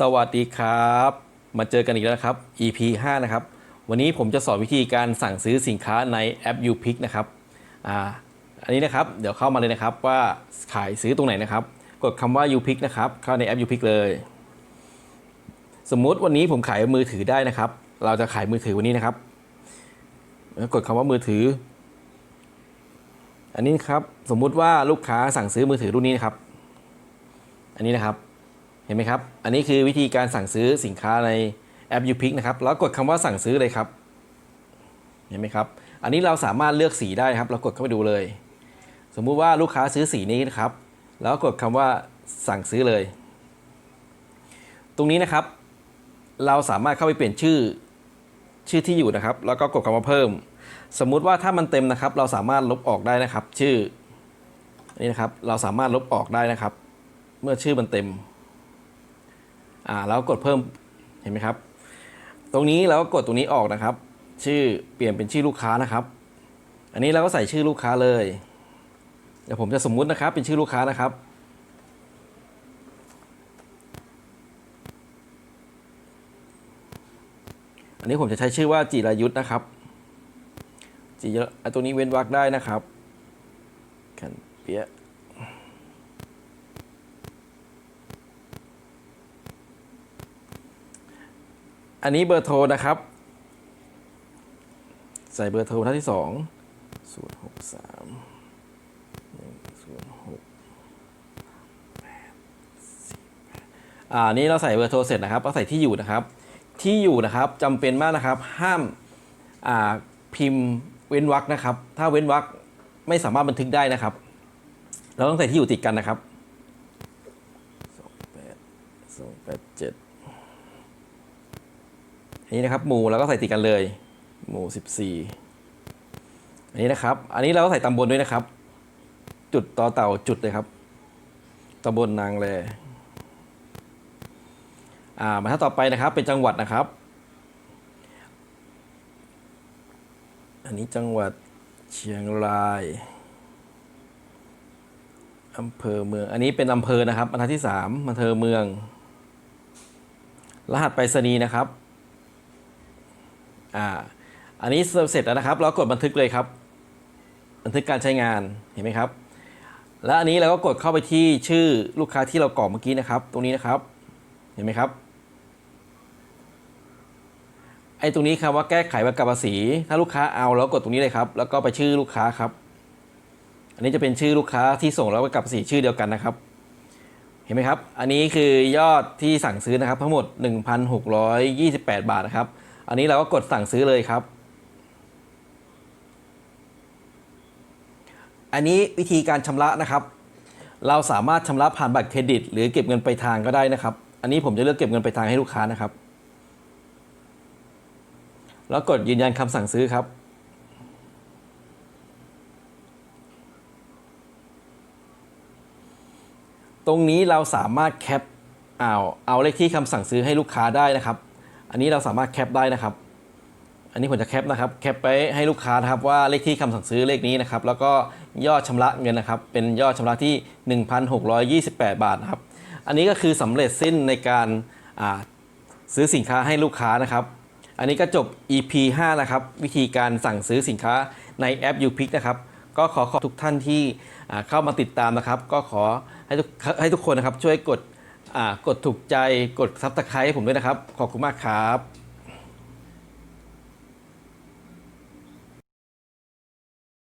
สวัสดีครับ มาเจอกันอีกแล้วนะครับ EP 5 นะครับ วันนี้ผมจะสอนวิธีการสั่งซื้อสินค้าในแอป u p i c นะครับอ่าอันนี้นะครับ เดี๋ยวเข้ามาเลยนะครับว่าขายซื้อตรงไหนนะครับ กดคำว่า u p i c นะครับ เข้าในแอป u p i c เลย สมมุติวันนี้ผมขายมือถือได้นะครับ เราจะขายมือถือวันนี้นะครับ กดคำว่ามือถือ อันนี้ครับ สมมุติว่าลูกค้าสั่งซื้อมือถือรุ่นนี้นะครับ อันนี้นะครับ ห็นไหมครับ อันนี้คือวิธีการสั่งซื้อสินค้าในแอป UPick นะครับ แล้วกดคำว่าสั่งซื้อเลยครับ เห็นไหมครับ อันนี้เราสามารถเลือกสีได้ครับ เรากดเข้าไปดูเลย สมมุติว่าลูกค้าซื้อสีนี้นะครับ แล้วกดคำว่าสั่งซื้อเลย ตรงนี้นะครับ เราสามารถเข้าไปเปลี่ยนชื่อชื่อที่อยู่นะครับ แล้วก็กดคำว่าเพิ่ม สมมุติว่าถ้ามันเต็มนะครับ เราสามารถลบออกได้นะครับ ชื่อนี่นะครับ เราสามารถลบออกได้นะครับ เมื่อชื่อมันเต็ม อ่าแล้วกดเพิ่มเห็นไหมครับ ตรงนี้เราก็กดตรงนี้ออกนะครับ ชื่อเปลี่ยนเป็นชื่อลูกค้านะครับ อันนี้เราก็ใส่ชื่อลูกค้าเลยเดี๋ยวผมจะสมมุตินะครับเป็นชื่อลูกค้านะครับ อันนี้ผมจะใช้ชื่อว่าจิรายุทธนะครับจิราอะตรงนี้เว้นวรรคได้นะครับขันเปีย อันนี้เบอร์โทรนะครับ ใส่เบอร์โทรท่านที่สองศูนย์หกสามหนึ่งศูนย์หกอ่านี่เราใส่เบอร์โทรเสร็จนะครับเราใส่ที่อยู่นะครับ ที่อยู่นะครับจำเป็นมากนะครับ ห้ามอ่าพิมพ์เว้นวรรคนะครับ ถ้าเว้นวรรคไม่สามารถบันทึกได้นะครับ เราต้องใส่ที่อยู่ติดกันนะครับสองแปดสองแปดเจ็ด อันนี้นะครับหมู่เราก็ใส่ติดกันเลย หมู่สิบสี่อันนี้นะครับ อันนี้เราก็ใส่ตำบลด้วยนะครับ จุดต่อเต่าจุดเลยครับตำบลนางแลอ่ามาถ้าต่อไปนะครับเป็นจังหวัดนะครับ อันนี้จังหวัดเชียงรายอำเภอเมือง อันนี้เป็นอำเภอนะครับบรรทัดที่สามอำเภอเมือง รหัสไปรษณีย์นะครับ อ่าอันนี้เสร็จแล้วนะครับ เรากดบันทึกเลยครับ บันทึกการใช้งานเห็นไหมครับ แล้วอันนี้เราก็กดเข้าไปที่ชื่อลูกค้าที่เรากรอกเมื่อกี้นะครับ ตรงนี้นะครับ เห็นไหมครับไอ้ตรงนี้ครับว่าแก้ไขประกับภาษี ถ้าลูกค้าเอาแล้วกดตรงนี้เลยครับ แล้วก็ไปชื่อลูกค้าครับ อันนี้จะเป็นชื่อลูกค้าที่ส่งแล้วประกับภาษีชื่อเดียวกันนะครับ เห็นไหมครับ อันนี้คือยอดที่สั่งซื้อนะครับ ทั้งหมด 1,628 บาทนะครับ อันนี้เราก็กดสั่งซื้อเลยครับ อันนี้วิธีการชำระนะครับ เราสามารถชำระผ่านบัตรเครดิต หรือเก็บเงินไปทางก็ได้นะครับ อันนี้ผมจะเลือกเก็บเงินไปทางให้ลูกค้านะครับ แล้วกดยืนยันคำสั่งซื้อครับตรงนี้เราสามารถแคปเอาเอาเลขที่คำสั่งซื้อให้ลูกค้าได้นะครับ อันนี้เราสามารถแคปได้นะครับ อันนี้ผมจะแคปนะครับ แคปไปให้ลูกค้านะครับว่าเลขที่คำสั่งซื้อเลขนี้นะครับ แล้วก็ยอดชำระเงินนะครับ เป็นยอดชำระที่ 1,628 บาทนะครับ อันนี้ก็คือสำเร็จสิ้นในการซื้อสินค้าให้ลูกค้านะครับ อันนี้ก็จบ EP 5 นะครับ วิธีการสั่งซื้อสินค้าในแอป u p i c นะครับ ก็ขอขอบทุกท่านที่เข้ามาติดตามนะครับ ก็ขอให้ทุกให้ทุกคนนะครับช่วยกด กดถูกใจกดซับสไครต์ให้ผมด้วยนะครับ ขอบคุณมากครับ